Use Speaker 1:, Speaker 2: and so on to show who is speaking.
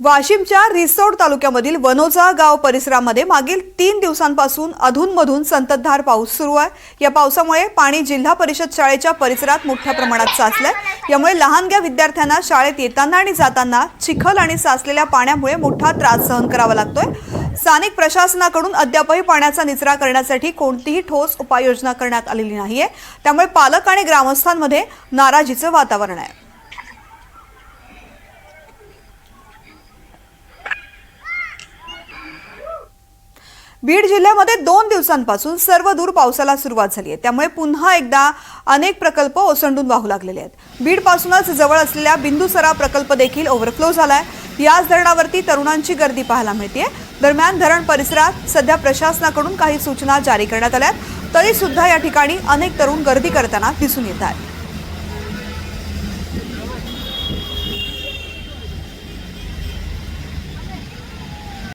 Speaker 1: वाशिमच्या रिसोड तालुक्यामधील वनोजा गाव परिसरामध्ये मागील तीन दिवसांपासून अधूनमधून संततधार पाऊस सुरू आहे. या पावसामुळे पाणी जिल्हा परिषद शाळेच्या परिसरात मोठ्या प्रमाणात साचलंय. यामुळे लहानग्या विद्यार्थ्यांना शाळेत येताना आणि जाताना चिखल आणि साचलेल्या पाण्यामुळे मोठा त्रास सहन करावा लागतोय. स्थानिक प्रशासनाकडून अद्यापही पाण्याचा निचरा करण्यासाठी कोणतीही ठोस उपाययोजना करण्यात आलेली नाहीये. त्यामुळे पालक आणि ग्रामस्थांमध्ये नाराजीचं वातावरण आहे. बीड जिल्ह्यामध्ये दोन दिवसांपासून सर्व दूर पावसाला सुरुवात झाली आहे. त्यामुळे पुन्हा एकदा अनेक प्रकल्प ओसंडून वाहू लागलेले आहेत. बीडपासूनच जवळ असलेल्या बिंदुसरा प्रकल्प देखील ओव्हरफ्लो आहे याच धरणावरती तरुणांची गर्दी पाहायला मिळते दरम्यान धरण परिसरात सध्या प्रशासनाकडून काही सूचना जारी करण्यात आल्या तरी सुद्धा या ठिकाणी अनेक तरुण गर्दी करताना दिसून येत आहेत.